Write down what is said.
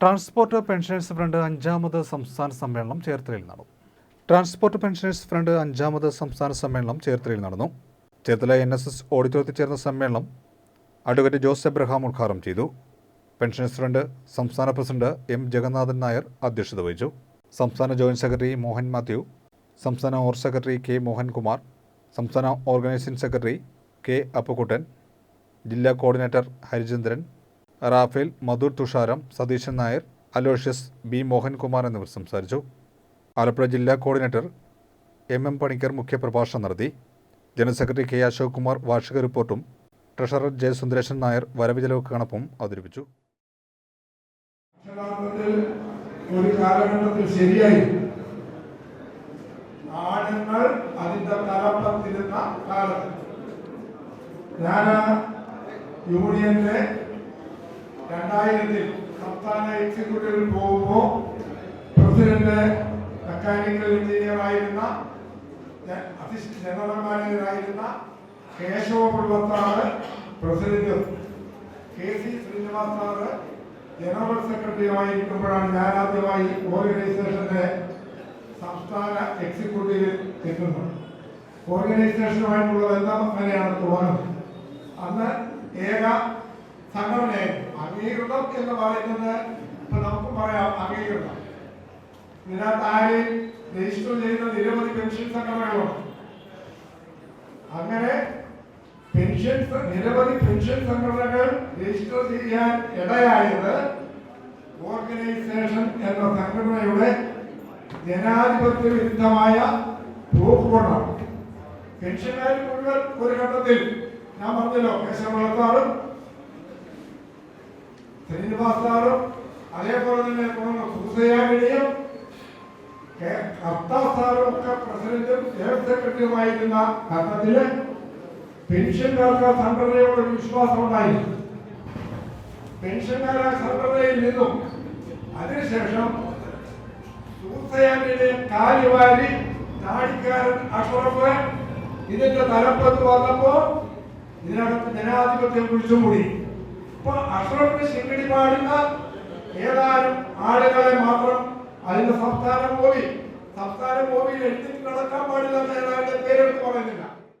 Transport pensioners front അഞ്ചാമത് സംസ്ഥാന സമ്മേളനം ചേർത്തലയിൽ നടന്നു. ട്രാൻസ്പോർട്ട് പെൻഷനേഴ്സ് ഫ്രണ്ട് അഞ്ചാമത് സംസ്ഥാന സമ്മേളനം ചേർത്തലയിൽ നടന്നു. ചേർത്തല എൻ എസ് എസ് ഓഡിറ്റോറിയത്തിൽ ചേർന്ന സമ്മേളനം അഡ്വക്കേറ്റ് ജോസ് എബ്രഹാം ഉദ്ഘാടനം ചെയ്തു. പെൻഷനേഴ്സ് ഫ്രണ്ട് സംസ്ഥാന പ്രസിഡന്റ് എം ജഗന്നാഥൻ നായർ അധ്യക്ഷത വഹിച്ചു. സംസ്ഥാന ജോയിന്റ് സെക്രട്ടറി മോഹൻ മാത്യു സംസ്ഥാന ഓർ സെക്രട്ടറി കെ മോഹൻകുമാർ സംസ്ഥാന ഓർഗനൈസിംഗ് സെക്രട്ടറി കെ അപ്പുക്കുട്ടൻ ജില്ലാ coordinator Harichandran Rafale Madhur Thusharam Satheesan Nair Aloysius B. Mohankumar എന്നിവർ സംസാരിച്ചു. ആലപ്പുഴ ജില്ലാ കോർഡിനേറ്റർ എം. എം. പണിക്കർ മുഖ്യപ്രഭാഷണം നടത്തി. General secretary K. Ashok Kumar വാർഷിക റിപ്പോർട്ടും ട്രഷറർ ജെ സുന്ദരേശൻ നായർ വരവ് ചെലവ് കണക്കും അവതരിപ്പിച്ചു. ഒരു കാലഘട്ടത്തിൽ ശരിയായി ആണുങ്ങൾ അതിന്റെ തലപ്പത്തിരുന്ന കാലം ഞാൻ യൂണിയന്റെ രണ്ടായിരത്തിൽ സംസ്ഥാന എക്സിക്യൂട്ടീവിൽ പോകുമ്പോൾ പ്രസിഡന്റ് മെക്കാനിക്കൽ എഞ്ചിനീയറായിരുന്ന അസിസ്റ്റന്റ് ജനറൽ മാനേജറായിരുന്ന Keshava പിള്ളത്താണ് president K C Srinivas sir general സെക്രട്ടറിയുമായിരിക്കുമ്പോഴാണ് ഞാൻ ആദ്യമായി ഓർഗനൈസേഷന്റെ സംസ്ഥാന എക്സിക്യൂട്ടീവിൽ എത്തുന്നത്. ഓർഗനൈസേഷനുമായിട്ടുള്ള ബന്ധം അങ്ങനെയാണ് തുടങ്ങുന്നത് അന്ന് ഏക സംഘടനയായിരുന്നു അംഗീകൃതം എന്ന് പറയുന്നത് ഇപ്പൊ നമുക്ക് പറയാം അംഗീകൃതം ഇതിനകത്ത് ആരെയും രജിസ്റ്റർ ചെയ്യുന്ന നിരവധി പെൻഷൻ സംഘടനകളുണ്ട്. അങ്ങനെ പെൻഷൻ നിരവധി പെൻഷൻ സംഘടനകൾ രജിസ്റ്റർ ചെയ്യാൻ ഇടയായത് ഓർഗനൈസേഷൻ എന്ന സംഘടനയുടെ ജനാധിപത്യ വിരുദ്ധമായ പോക്കുകൊണ്ടാണ് പെൻഷൻകാർ മുഴുവൻ ഒരു ഘട്ടത്തിൽ ഞാൻ പറഞ്ഞല്ലോ കേശവളത്താറും ശ്രീനിവാസ് അതേപോലെ തന്നെ സൂസയാമിനെയും കർത്താ സാറും ഒക്കെ പ്രസിഡന്റും ജനറൽ സെക്രട്ടറിയുമായിരുന്ന ഘട്ടത്തിൽ പെൻഷൻകാർക്ക് സംഘടനയോട് വിശ്വാസം ഉണ്ടായിരുന്നു. പെൻഷൻകാരെ സംഘടനയിൽ നിന്നും അതിനുശേഷം സൂസയാമിനെ കാലുവാരി താടിക്കാരൻ അഷറഫ് ഇതിന്റെ തലപ്പത്ത് വന്നപ്പോ ഇതിനകത്ത് ജനാധിപത്യം കുഴിച്ചുമൂടി. ഇപ്പൊ അഷറഫിന് ശിങ്കടി പാടുന്ന ഏതാനും ആളുകളെ മാത്രം അതിന്റെ സംസ്ഥാന മോവി സംസ്ഥാന മോവിയിൽ എഴുതി നടക്കാൻ പാടില്ല എന്ന് ഏതാണ്ട് പേരെടുത്ത് പറയുന്നില്ല.